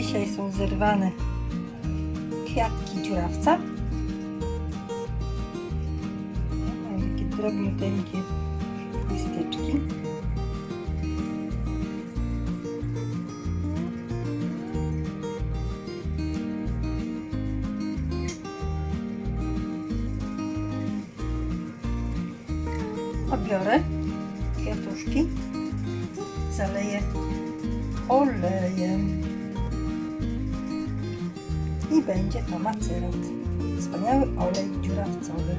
Dzisiaj są zerwane kwiatki dziurawca. Mają takie drobniuteńkie listeczki. Obiorę kwiatuszki, zaleję olejem i będzie to macerat. Wspaniały olej dziurawcowy.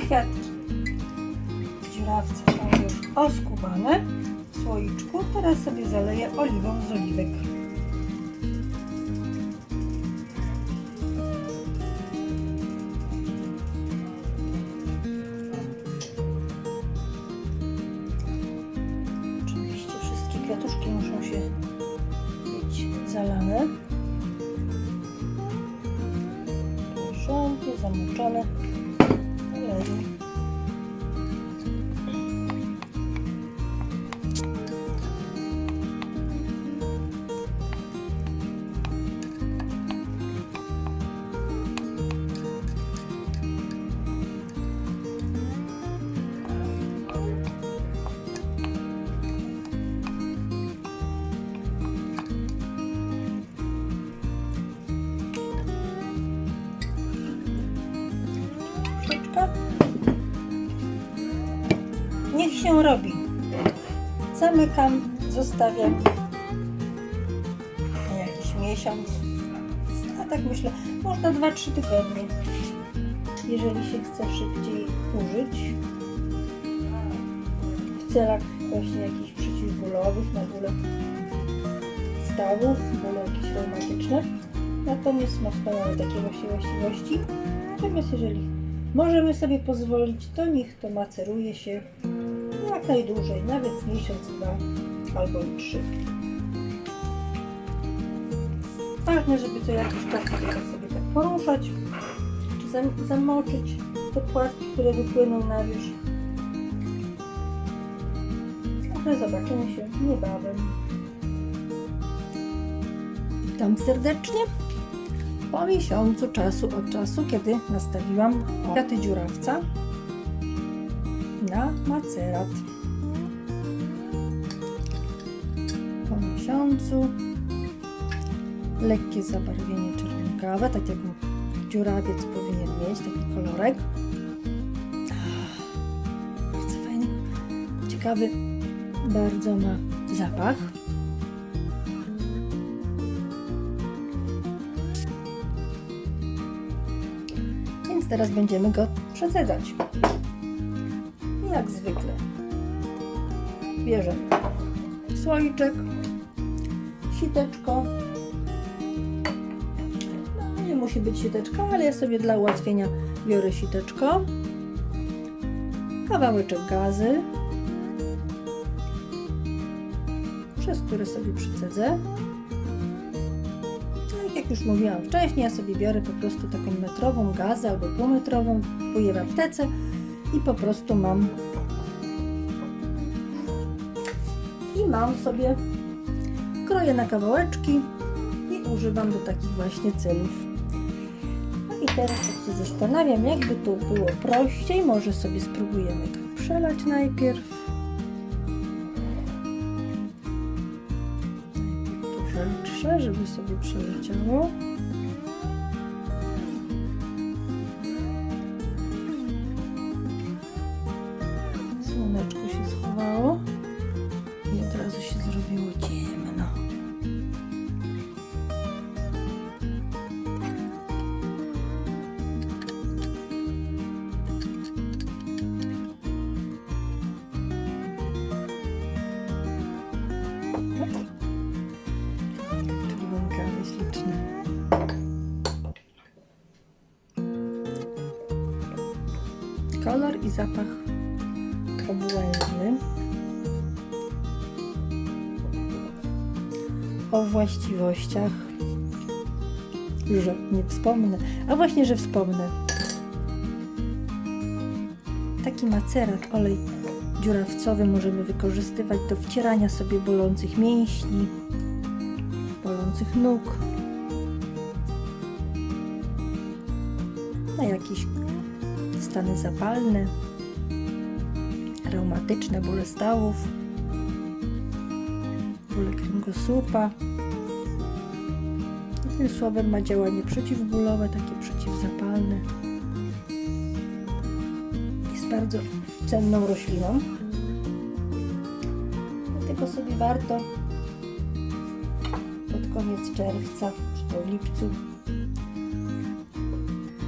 Kwiatki dziurawca są już oskubane w słoiczku. Teraz sobie zaleję oliwą z oliwek. Zamoczone się robi. Zamykam, zostawiam na jakiś miesiąc. A tak myślę, można 2-3 tygodnie, jeżeli się chce szybciej użyć. W celach właśnie jakichś przeciwbólowych, na bóle stawów, bóle jakieś reumatyczne. Natomiast ma wspaniałe takie właśnie właściwości. Natomiast jeżeli możemy sobie pozwolić, to niech to maceruje się najdłużej, nawet miesiąc, dwa albo i trzy. Ważne, żeby co jakiś czas sobie tak poruszać, czy zam- zamoczyć te płatki, które wypłyną na wierzch. Także zobaczymy się niebawem. Witam serdecznie po miesiącu czasu od czasu, kiedy nastawiłam kwiaty dziurawca na macerat. Po miesiącu lekkie zabarwienie czerwonkawe, tak jak dziurawiec powinien mieć, taki kolorek. Ach, Bardzo fajny, ciekawy, bardzo ma zapach. Więc teraz będziemy go przesadzać. Jak zwykle. Bierzemy słoiczek, siteczko. No, nie musi być siteczka, ale ja sobie dla ułatwienia biorę siteczko. Kawałeczek gazy, przez które sobie przycedzę. Tak jak już mówiłam wcześniej, ja sobie biorę po prostu taką metrową gazę albo półmetrową, kupuję w aptece i po prostu mam i mam sobie kroję na kawałeczki i używam do takich właśnie celów. No i teraz tak się zastanawiam, jakby to było prościej. Może sobie spróbujemy tak przelać najpierw. Najpierw przetrzę, żeby sobie przeleciało. Zapach obłędny. O właściwościach, że nie wspomnę, a właśnie, że wspomnę. Taki macerat, olej dziurawcowy możemy wykorzystywać do wcierania sobie bolących mięśni, bolących nóg, na jakieś stany zapalne, reumatyczne, bóle stawów, bóle kręgosłupa. Tym słowem ma działanie przeciwbólowe, takie przeciwzapalne. Jest bardzo cenną rośliną. Dlatego sobie warto pod koniec czerwca czy to w lipcu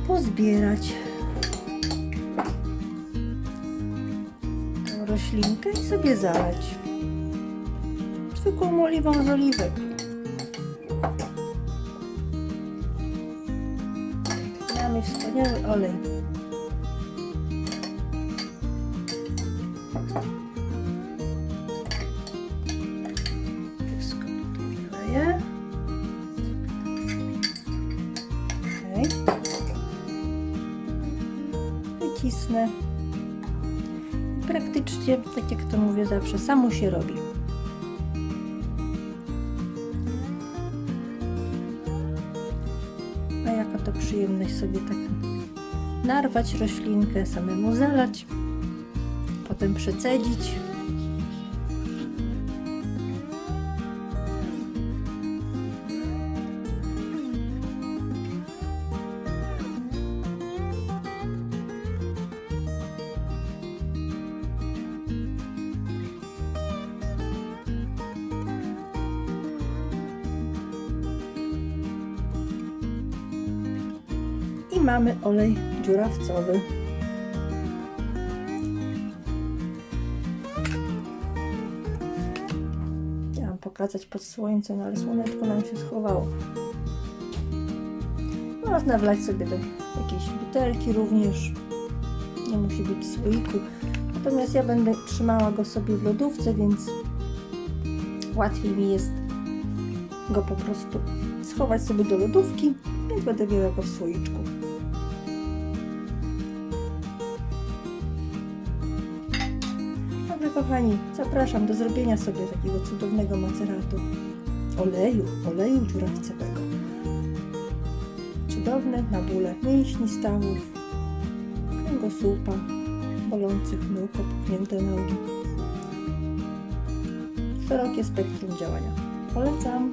pozbierać roślinkę i sobie zalać zwykłą oliwą z oliwek. Mamy wspaniały olej. Wszystko. Wycisnę. Praktycznie, tak jak to mówię zawsze, samo się robi. A jaka to przyjemność sobie tak narwać roślinkę, samemu zalać, potem przecedzić. Mamy olej dziurawcowy. Chciałam pokazać pod słońcem, ale słoneczko nam się schowało. Można wlać sobie do jakiejś butelki również. Nie musi być w słoiku. Natomiast ja będę trzymała go sobie w lodówce, więc łatwiej mi jest go po prostu schować sobie do lodówki, więc będę miała go w słoiczku. Kochani, zapraszam do zrobienia sobie takiego cudownego maceratu oleju, oleju dziurawcowego. Cudowne na bóle mięśni stawów, kręgosłupa, bolących nóg, opuchnięte nogi. Szerokie spektrum działania. Polecam.